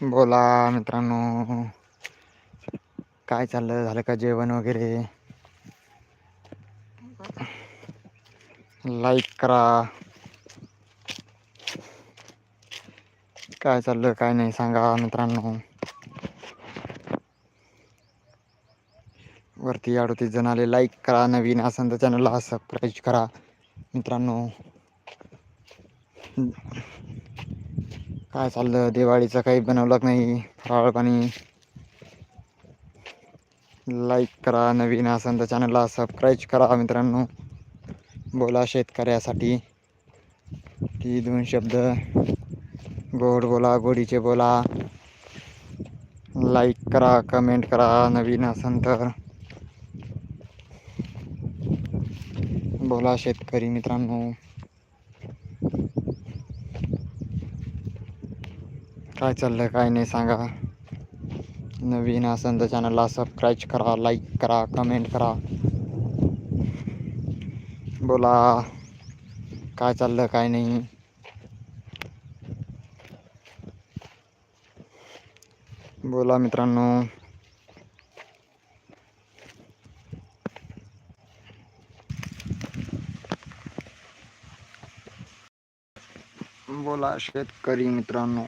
बोला मित्रांनो. काय चाललं? झालं का जेवण वगैरे? लाईक करा. काय चाललं? काय नाही सांगा मित्रांनो. वरती अडतीस जण आले. लाईक करा. नवीन असेल तर चॅनलला सबस्क्राईब करा मित्रांनो. काय चाललं? दिवाळीचं काही बनवलं नाही? फराळ पाणी. लाईक करा नवीन असेल तर चॅनलला सबस्क्राईब करा मित्रांनो. बोला शेतकऱ्यासाठी. की दोन शब्द. गोड बोला गोडीचे बोला. लाईक करा कमेंट करा नवीन असेल तर बोला शेतकरी मित्रांनो. काय चाललं काय नाही सांगा. नवीन असेल तर चॅनलला सबस्क्राईब करा लाईक करा कमेंट करा. बोला, काय चाललं काय नाही. बोला मित्रांनो. बोला शेतकरी मित्रांनो.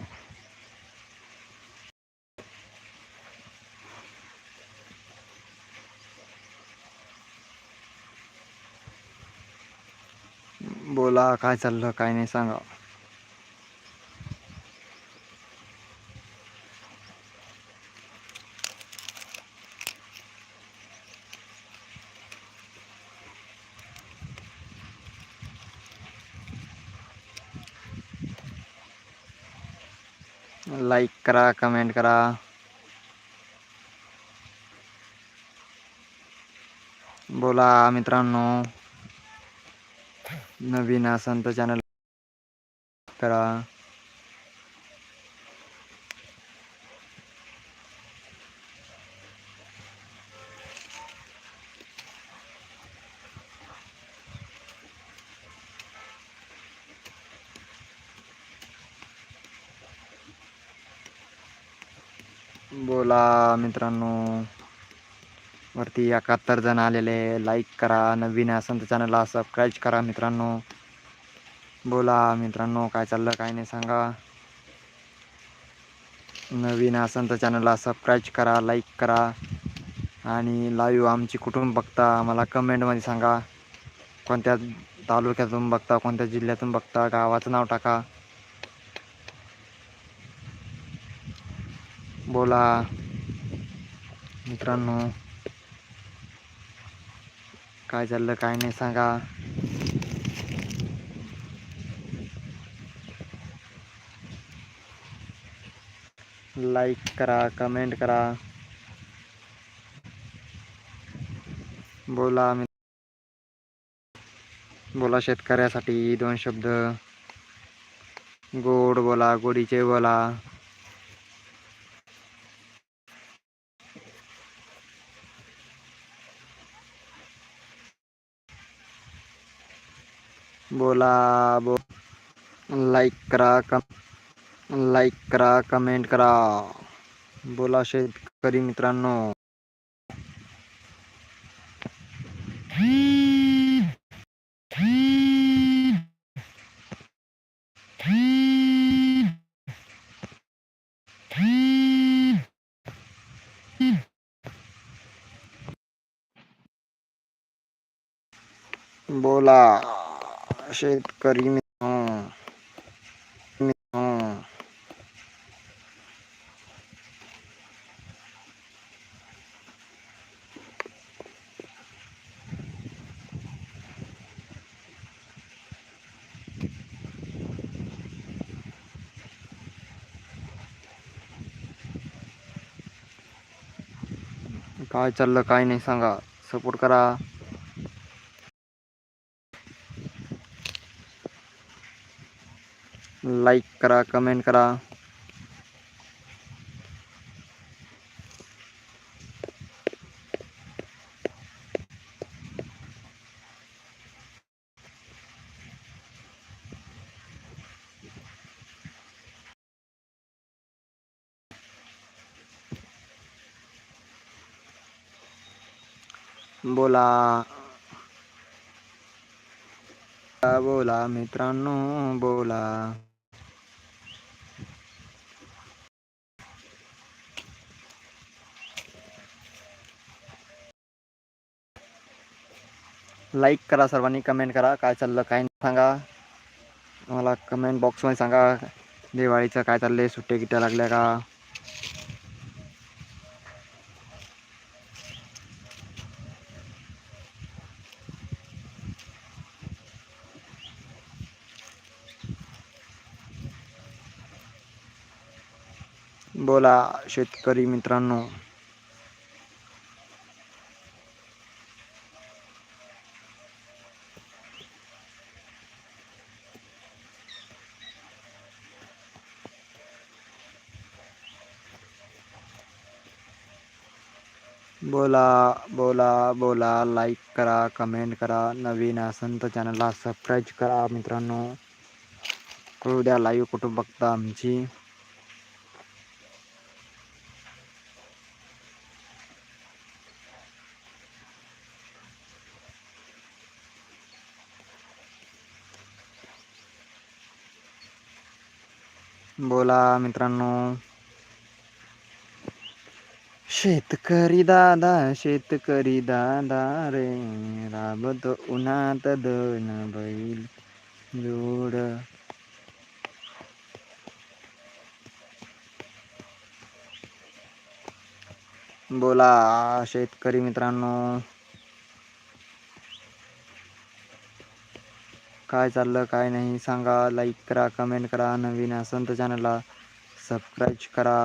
बोला काय चाललं काय नाही सांगा लाईक करा कमेंट करा. बोला मित्रांनो. नवीन असन तर चॅनल करा. बोला मित्रांनो. वरती एकाहत्तर जण आलेले लाईक करा. नवीन असेल तर चॅनलला सबस्क्राईब करा मित्रांनो. बोला मित्रांनो काय चाललं काय नाही सांगा. नवीन असेल तर चॅनलला सबस्क्राईब करा लाईक करा. आणि लाईव्ह आमची कुठून बघता मला कमेंटमध्ये सांगा. कोणत्या तालुक्यातून बघता कोणत्या जिल्ह्यातून बघता गावाचं नाव टाका. बोला मित्रांनो. काय चाललं काय नाही सांगा. लाईक करा कमेंट करा. बोला मी. बोला शेतकऱ्यासाठी दोन शब्द. गोड बोला गोडीचे बोला. बोला बो लाईक करा कम लाईक करा कमेंट करा. बोला शेतकरी मित्रांनो. बोला. शेतकरी मित्रांनो हो. हो. काय चाललं काय नाही सांगा. सपोर्ट करा. लाईक करा कमेंट करा. बोला. बोला मित्रांनो बोला. लाईक करा सर्वांनी कमेंट करा. काय चाललं काय नाही सांगा. मला कमेंट बॉक्समध्ये सांगा. दिवाळीचं काय चाललंय सुट्ट्या किट्या लागल्या का? बोला शेतकरी मित्रांनो. बोला बोला बोला लाईक करा कमेंट करा नवीन असेल तर चॅनलला सबस्क्राईब करा मित्रांनो. कळू द्या लाईव्ह कुठं बघता आमची. बोला मित्रांनो. शेतकरी दादा शेतकरी दादा रे. राबतो उन्हात दोन बैल जोड. बोला शेतकरी मित्रांनो. काय चाललं काय नाही सांगा. लाईक करा कमेंट करा. नवीन असेल तर चॅनलला सबस्क्राईब करा.